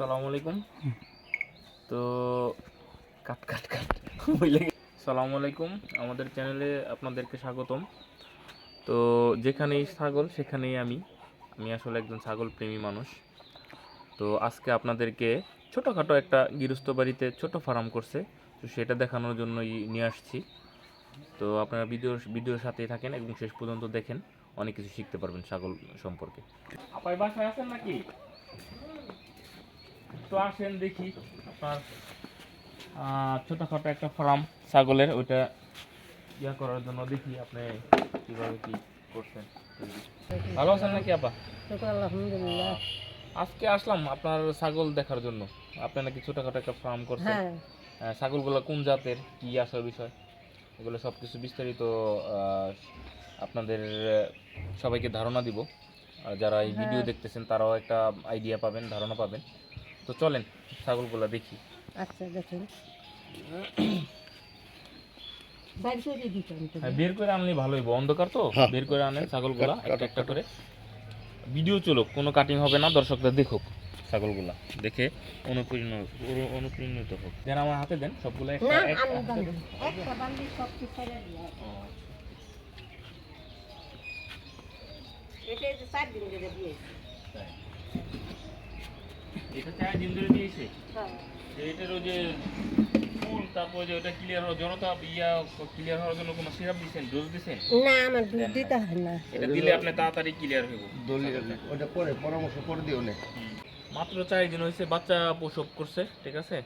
সালামু আলাইকুম। তো কাট কাট কাট। গে- সালামু আলাইকুম। আমাদের চ্যানেলে আপনাদেরকে স্বাগতম। তো যেখানেই ছাগল সেখানেই আমি। আমি আসলে একজন ছাগল প্রেমী মানুষ। তো আজকে আপনাদেরকে ছোটোখাটো একটা গৃহস্থ বাড়িতে ছোট ফার্ম করছে। তো সেটা দেখানোর জন্যই নিয়ে আসছি। তো আপনারা ভিডিও ভিডিওর সাথেই থাকেন এবং শেষ পর্যন্ত দেখেন। অনেক কিছু শিখতে পারবেন ছাগল সম্পর্কে। আপনার বাসায় আছেন নাকি? তো আসেন দেখি আপনার ছোটখাটো একটা ফার্ম ছাগলের ওইটা ইয়া করার জন্য দেখি আপনি কীভাবে কি করছেন। ভালো আছেন নাকি আপা? আলহামদুলিল্লাহ। আজকে আসলাম আপনার ছাগল দেখার জন্য। আপনি নাকি ছোটখাটো একটা ফার্ম করছেন। হ্যাঁ। ছাগলগুলো কোন জাতের? কি আসার বিষয়? এগুলো সব কিছু বিস্তারিত আপনাদের সবাইকে ধারণা দিব। আর যারা এই ভিডিও হ্যাঁ। দেখতেছেন তারাও একটা আইডিয়া পাবেন ধারণা পাবেন। তো চলেন ছাগলগুলো দেখি। আচ্ছা দেখেন। হ্যাঁ, বের করে আনলে ভালো হইব। অন্ধকার তো বের করে আনেন ছাগলগুলা একটা একটা করে। ভিডিও চলুক কোনো কাটিং হবে না দর্শকরা দেখুক ছাগলগুলা দেখে অনুপ্রেরণা অনু- অনুপ্রাণিত হোক। দেন আমার হাতে দেন সবগুলো একটা সব ছেড়ে দিলাম। যে চার দিন ধরে দিয়েছি। এটা চার দিন ধরে দিয়েছে হ্যাঁ। যে এটার ওই যে ফুল তারপর যে ওটা ক্লিয়ার হওয়ার জনতা ইয়া ক্লিয়ার হওয়ার জন্য কোনো সিরাপ দিছেন ডোজ দিছেন? না আমার দুধ দিতে হয়। না। এটা দিলে আপনি তাড়াতাড়ি ক্লিয়ার হইব। দলীয় ওটা পরে পরামর্শ করে দিও না। মাত্র চার দিন হয়েছে বাচ্চা প্রসব করছে ঠিক আছে?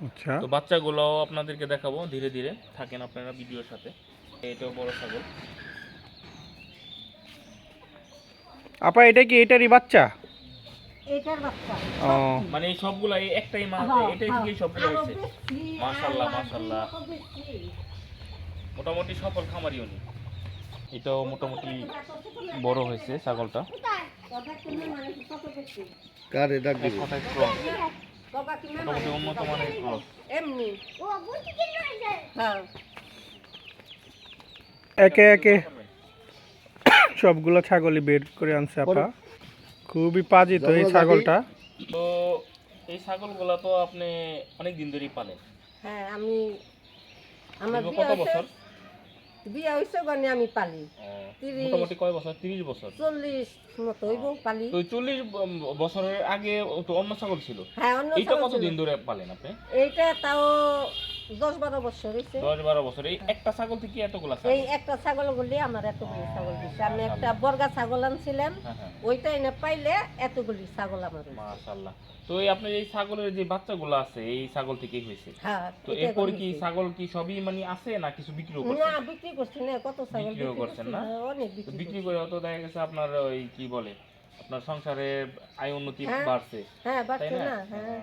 আচ্ছা। তো বাচ্চাগুলোও আপনাদেরকে দেখাবো ধীরে ধীরে থাকেন আপনারা ভিডিওর সাথে। এটাও বড় ছাগল। আপা এটা কি এটারই বাচ্চা? এটার বাচ্চা। ও। মানে এই সবগুলা এই একটাই মা হ্যাঁ, এটাই হ্যাঁ। থেকেই সবগুলো হয়েছে? মাশাআল্লাহ, মাশাআল্লাহ। মোটামুটি সফল খামারি উনি এটাও মোটামুটি বড় হয়েছে ছাগলটা। মানে বেশি? ডাক এক দিবি? ক্রস। বাবা কিনে মানে মোটামুটি উন্নত মানের ক্রস। এমনি। হ্যাঁ একে একে। সবগুলো ছাগলই বের করে আনছে আপা। খুবই পাজিত এই ছাগলটা। তো এই ছাগলগুলা তো আপনি অনেক দিন ধরেই পালেন। হ্যাঁ আমি আমার বিয়ে কত বছর? বিয়ে হয়েছে গনে আমি পালি। তিরিশ। মোটামুটি কয় বছর? তিরিশ বছর। চল্লিশ মতো হইব পালি। তো চল্লিশ বছরের আগে তো অন্য ছাগল ছিল। হ্যাঁ অন্য এইটা ছাগল ছিল। কতদিন ধরে পালেন আপনি? এইটা তাও দশ বারো বছর হয়েছে দশ বারো বছর। এই একটা ছাগল থেকে এতগুলা এই একটা ছাগল বললে আমার এতগুলি ছাগল দিচ্ছে আমি একটা বর্গা ছাগল আনছিলাম। হ্যাঁ হ্যাঁ। ওইটা এনে পাইলে এতগুলি ছাগল আমার। মাশাআল্লাহ। তো এই আপনার এই ছাগলের যে বাচ্চাগুলো আছে এই ছাগল থেকেই হয়েছে হ্যাঁ তো এরপর কি ছাগল কি সবই মানে আছে না কিছু বিক্রিও না করছেন? বিক্রি করছি না। কত ছাগল বিক্রি করছেন না? অনেক বিক্রি বিক্রি করে হয়তো দেখা গেছে আপনার ওই কি বলে আপনার সংসারে আয় উন্নতি বাড়ছে। হ্যাঁ বাড়ছে না? না হ্যাঁ।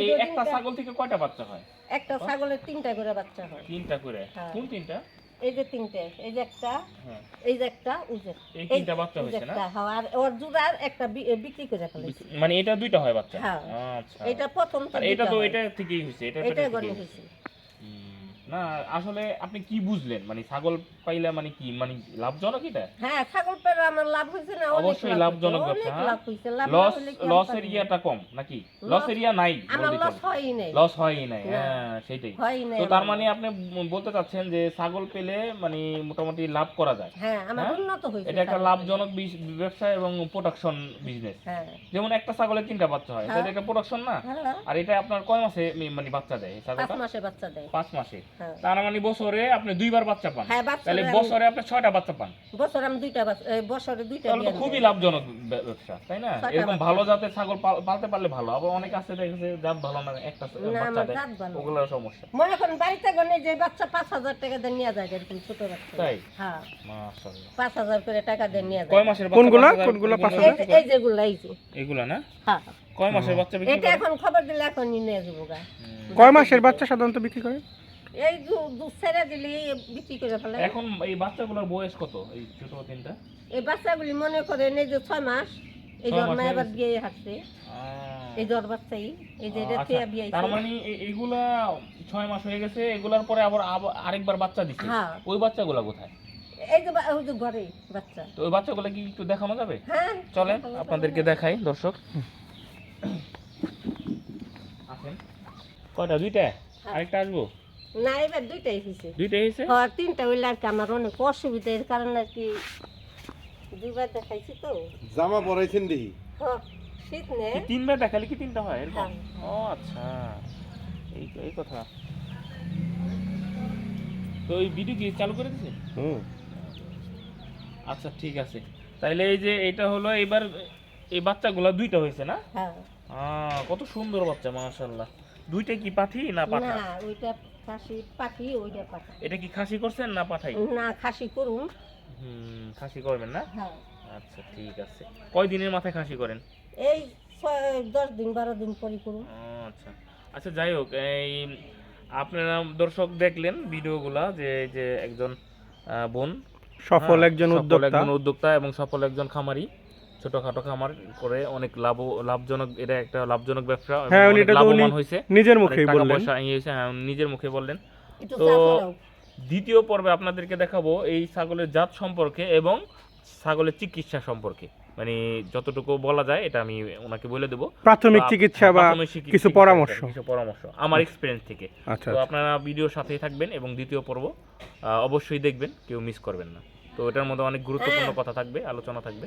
এই একটা ছাগল থেকে কয়টা বাচ্চা হয়? একটা ছাগলের তিনটা করে বাচ্চা হয়। তিনটা করে? হ্যাঁ। কোন তিনটা? এই যে তিনটে এই যে একটা হ্যাঁ। এই যে একটা ওই যে এই তিনটা বাচ্চা হয়েছে না? একটা হ্যাঁ আর ওর জুড়ার একটা বিক্রি করে ফেলেছি। মানে এটা দুইটা হয় বাচ্চা? হ্যাঁ। আচ্ছা। এটা প্রথম এটা তো এটা থেকেই হয়েছে এটা এটা গড়ে হয়েছে। না আসলে আপনি কি বুঝলেন? মানে ছাগল পাইলে মানে কি? মানে লাভজনক এটা? হ্যাঁ ছাগল পেলে আমার লাভ হয়েছে না অবশ্যই লাভজনক ব্যবসা, হ্যাঁ? লাভ লাভ লস পারি? ইয়াটা কম নাকি? লস- ইয়া নাই আমার লস হয়ই নাই। লস হয়ই নাই হ্যাঁ সেটাই। তো তার মানে আপনি বলতে চাচ্ছেন যে ছাগল পেলে মানে মোটামুটি লাভ করা যায়। হ্যাঁ আমার হ্যাঁ? উন্নত হয়েছে এটা একটা লাভজনক ব্যবসা এবং প্রোডাকশন বিজনেস হ্যাঁ। যেমন একটা ছাগলের তিনটা বাচ্চা হয় হ্যাঁ। তাহলে এটা প্রোডাকশন না? হ্যাঁ। আর এটা আপনার কয় মাসে মানে বাচ্চা দেয় এই পাঁচ মাসে বাচ্চা দেয়। পাঁচ মাসে। হ্যাঁ তার মানে বছরে আপনি দুইবার বাচ্চা পান। হ্যাঁ তাহলে বছরে আপনি ছয়টা বাচ্চা পান। বছরে আমি দুইটা বছরে দুইটা তাহলে তো খুবই লাভজনক ব্যবসা তাই না? এরকম ভালো জাতের ছাগল পালতে পারলে ভালো। আবার অনেক আছে দেখেছে জাত ভালো না একটা বাচ্চা দেয়। ওগুলোর সমস্যা। মনে করেন বাড়িতে গনে যে বাচ্চা পাঁচ হাজার টাকা দিয়ে নিয়ে যায় এরকম ছোট বাচ্চা। তাই? হ্যাঁ। মাশাআল্লাহ। পাঁচ হাজার করে টাকা দিয়ে নিয়ে যায়। কয় মাসের বাচ্চা কোনগুলা? পাঁচ হাজার- কোনগুলা পাঁচ কোনগুলা এই যে- এই যেগুলো এই যে। এগুলা না? হ্যাঁ। কয় মাসের বাচ্চা বিক্রি এটা এখন খবর দিলে এখনই নিয়ে যাব গা। কয় মাসের বাচ্চা সাধারণত বিক্রি করে? এই দুধ ছেড়ে দিলে বিক্রি করে ফেলে। এখন এই বাচ্চাগুলোর বয়স কত এই ছোট তিনটা? এই বাচ্চাগুলি মনে করেন এই যে ছয় মাস এই জন্ম হয়ে এবার গেছে। বিয়ে হাঁটছে এই জ্বর বাচ্চাই এই যে এটা আচ্ছা, বিয়ে তার মানে এ- এগুলা ছয় মাস হয়ে গেছে এগুলার পরে আবার আরেকবার বাচ্চা দিচ্ছে হ্যাঁ। ওই বাচ্চাগুলা কোথায়? এই যে ওই যে ঘরে বাচ্চা। তো ওই বাচ্চাগুলা কি একটু দেখানো যাবে? হ্যাঁ। চলেন আপনাদেরকে দেখাই দর্শক। কয়টা? দুইটা? আরেকটা আসব? না এবার দুইটাই হয়েছে দুইটাই হয়েছে হ্যাঁ তিনটা হইলে আর কি আমার অনেক অসুবিধা এর কারণে আর কি দুইবার দেখাইছি তো। জামা পরাইছেন দেখি হ্যাঁ শীত নেই তিনবার দেখালে কি তিনটা হয় এরকম? হ্যাঁ। ও আচ্ছা। এই এই কথা। তো এই ভিডিও কি চালু করে দিছে? হুম। আচ্ছা ঠিক আছে। তাইলে এই যে এটা হলো এবার এই বাচ্চাগুলো দুইটা হয়েছে না? হ্যাঁ। আহ, কত সুন্দর বাচ্চা মাশাআল্লাহ। দুইটা কি পাঠি না পাঠা না ওইটা খাসি পাখি ওইটা পাখি এটা কি খাসি করছেন না পাঠাই? না খাসি করুন হুম খাসি করবেন না? হ্যাঁ। আচ্ছা ঠিক আছে। কয় দিনের মাথায় খাসি করেন? এই ছয় দশ দিন বারো দিন পরে করুন আচ্ছা। আচ্ছা যাই হোক এই আপনারা দর্শক দেখলেন ভিডিওগুলা যে যে একজন বোন। সফল হ্যাঁ, একজন উদ্যোক্তা। একজন উদ্যোক্তা এবং সফল একজন খামারি। ছোটখাটো খামার করে অনেক লাভ লাভজনক এটা একটা লাভজনক ব্যবসা হ্যাঁ, উনি এটা তো উনি নিজের মুখেই বললেন। পয়সা ইয়ে হ্যাঁ, নিজের মুখে বললেন। তো দ্বিতীয় পর্বে আপনাদেরকে দেখাবো এই ছাগলের জাত সম্পর্কে এবং ছাগলের চিকিৎসা সম্পর্কে। মানে যতটুকু বলা যায় এটা আমি ওনাকে বলে দেবো। প্রাথমিক চিকিৎসা বা কিছু পরামর্শ। কিছু পরামর্শ আমার এক্সপিরিয়েন্স থেকে। আচ্ছা তো আপনারা ভিডিওর সাথেই থাকবেন এবং দ্বিতীয় পর্ব অবশ্যই দেখবেন কেউ মিস করবেন না। তো এটার মধ্যে অনেক গুরুত্বপূর্ণ কথা থাকবে আলোচনা থাকবে।